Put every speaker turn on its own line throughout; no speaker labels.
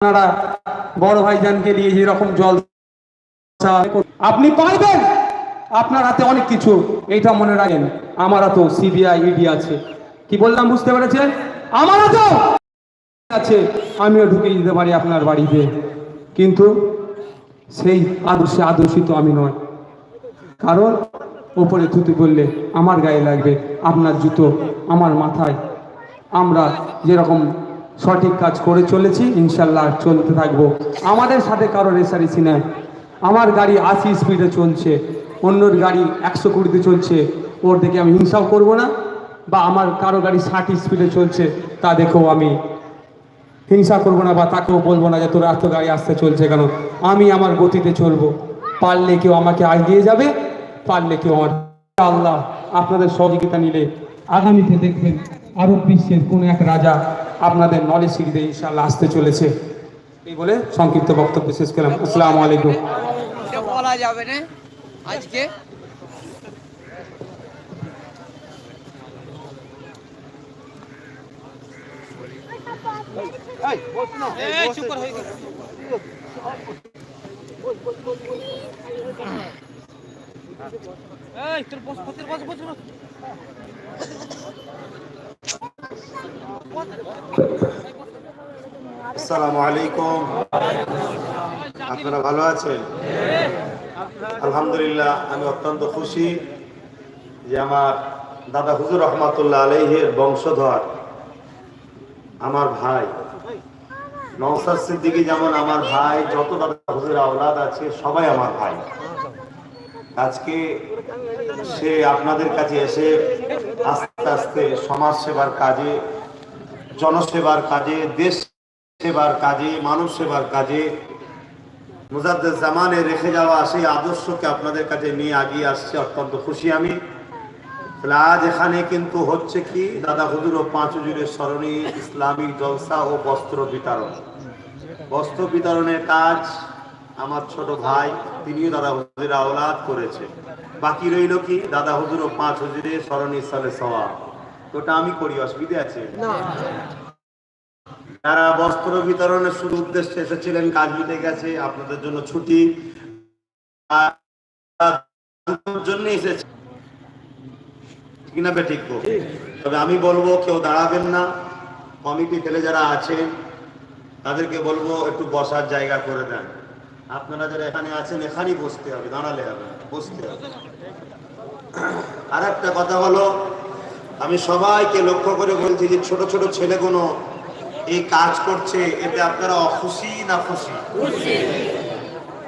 আপনারা বড় ভাইজানকে নিয়ে যেরকম জল আপনি পারবেন আপনার হাতে অনেক কিছু। এইটা মনে রাখেন। আমার তো সিবিআই, ইডি আছে। কি বললাম বুঝতে পেরেছেন? আমার তো আছে। আমিও ঢুকে দিতে পারি আপনার বাড়িতে। কিন্তু সেই আদর্শে আদর্শিত আমি নয়। কারণ ওপরে থুতু বললে আমার গায়ে লাগবে। আপনার জুতো আমার মাথায়। আমরা যেরকম সঠিক কাজ করে চলেছি, ইনশাল্লাহ চলতে থাকব। আমাদের সাথে কারও রেসারেসি নেই। আমার গাড়ি আশি স্পিডে চলছে, অন্যর গাড়ি একশো কুড়িতে চলছে। ওর দেখে আমি হিংসাও করব না, বা আমার কারও গাড়ি ষাট স্পিডে চলছে, তা দেখেও আমি হিংসা করব না, বা তাকেও বলব না যে তোর এত গাড়ি আসতে চলছে কেন? আমি আমার গতিতে চলবো। পারলে কেউ আমাকে আগিয়ে যাবে, পারলে কেউ আমার আল্লাহ আপনাদের সহযোগিতা নিলে আগামীতে দেখবেন। আরব বিশ্বের কোন এক রাজা আপনাদের নলেজ সিঁড়িতে ইনশাল্লাহ আসতে চলেছে। এই বলে সংক্ষিপ্ত বক্তব্য শেষ করলাম। আসসালামু আলাইকুম।
বলা যাবে না আজকে।
আসসালামু আলাইকুম। আপনারা ভালো আছেন? আলহামদুলিল্লাহ, আমি অত্যন্ত খুশি যে আমার দাদা হুজুর রহমাতুল্লাহ আলহের বংশধর, আমার ভাই, নওসাদ সিদ্দিকি যেমন আমার ভাই, যত দাদা হুজুর আওলাদ আছে, সবাই আমার ভাই। আজকে সে আপনাদের কাছে এসে আস্তে আস্তে সমাজ সেবার কাজে জনসেবার কাজে, দেশ সেবার কাজে, মানব সেবার কাজে। জামানে রেখে যাওয়া সেই আদর্শকে আপনাদের কাছে নিয়ে আগিয়ে আসছে, অত্যন্ত খুশি আমি। আজ এখানে কিন্তু হচ্ছে কি, দাদা হুজুর ও পাঁচ হুজুরের স্মরণী ইসলামিক জলসা ও বস্ত্র বিতরণ। বস্ত্র বিতরণের কাজ আমার ছোট ভাই, তিনিও দাদা হুজুরের আওলাদ করেছে। বাকি রইল কি, দাদা হুজুর ও পাঁচ হুজুরের স্মরণী সালে সওয়া ওটা আমি করি অসুবিধা আছে? তারা বস্ত্র বিতরণের শুরু উদ্দেশ্যে এসেছিলেন কাজ মিটে গেছে আপনাদের জন্য ছুটি। জন্য এসেছে। ঠিক না ঠিক তবে আমি বলব কেউ দাঁড়াবেন না। কমিটি ফেলে যারা আছেন তাদেরকে বলব একটু বসার জায়গা করে দেন। আপনারা যারা এখানে আছেন এখানেই বসতে হবে দাঁড়ালে হবে বসতে হবে। আর একটা কথা হলো আমি সবাইকে লক্ষ্য করে বলছি যে ছোট ছোট ছেলেগুলো এই কাজ করছে এতে আপনারা অখুশি না খুশি?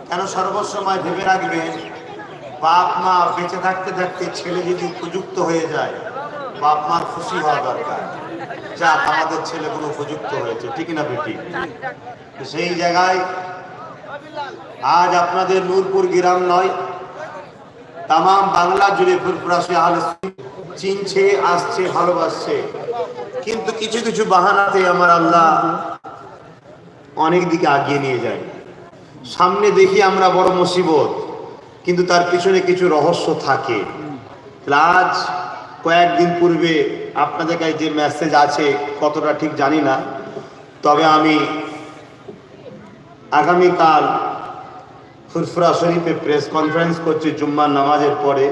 কেন সর্বসময় ভেবে রাখবেন বাপ মা বেঁচে থাকতে থাকতে ছেলে যদি উপযুক্ত হয়ে যায় বাপ মার খুশি হওয়া দরকার। যা আমাদের ছেলেগুলো উপযুক্ত হয়েছে ঠিক না বেটি? তো সেই জায়গায় আজ আপনাদের নূরপুর গ্রাম নয় তাম বাংলা জুড়ে ফুরফুরাশি আহলে চিনছে, আসছে, ভালোবাসছে। কিন্তু কিছু কিছু বাহানাতে আমার আল্লাহ অনেক দিকে আগিয়ে নিয়ে যায়। সামনে দেখি আমরা বড় মুসিবত, কিন্তু তার পিছনে কিছু রহস্য থাকে। আজ কয়েকদিন পূর্বে আপনাদের কাছে যে মেসেজ আছে, কতটা ঠিক জানি না। তবে আমি আগামীকাল ফুরফুরা শরীফে প্রেস কনফারেন্স করছি জুম্মার নামাজের পরে।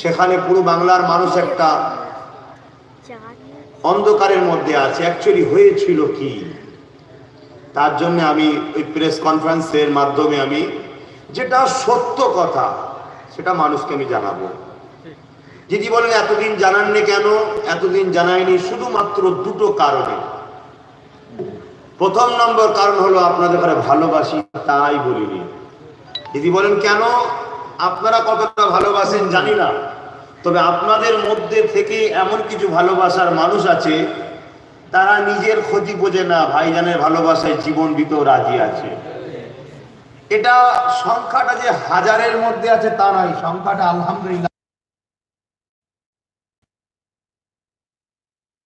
সেখানে পুরো বাংলার মানুষ একটা অন্ধকারের মধ্যে আছে। অ্যাকচুয়ালি হয়েছিল কি? তার জন্য আমি ওই প্রেস কনফারেন্সের মাধ্যমে আমি যেটা সত্য কথা, সেটা মানুষকে আমি জানাব। যদি বলেন, এতদিন জানাননি কেন? এতদিন জানায়নি শুধুমাত্র দুটো কারণে। প্রথম নম্বর কারণ হলো আপনাদের ঘরে ভালোবাসি, তাই বলিনি। দিদি বলেন, কেন? আপনারা কতটা ভালোবাসেন জানি না। তবে আপনাদের মধ্যে থেকে এমন কিছু ভালোবাসার মানুষ আছে, তারা নিজের ক্ষতি বোঝে না, ভাইজানের ভালোবাসায় জীবন দিতেও রাজি আছে। এটা সংখ্যাটা যে হাজারের মধ্যে আছে তা নয়, সংখ্যাটা আলহামদুলিল্লাহ।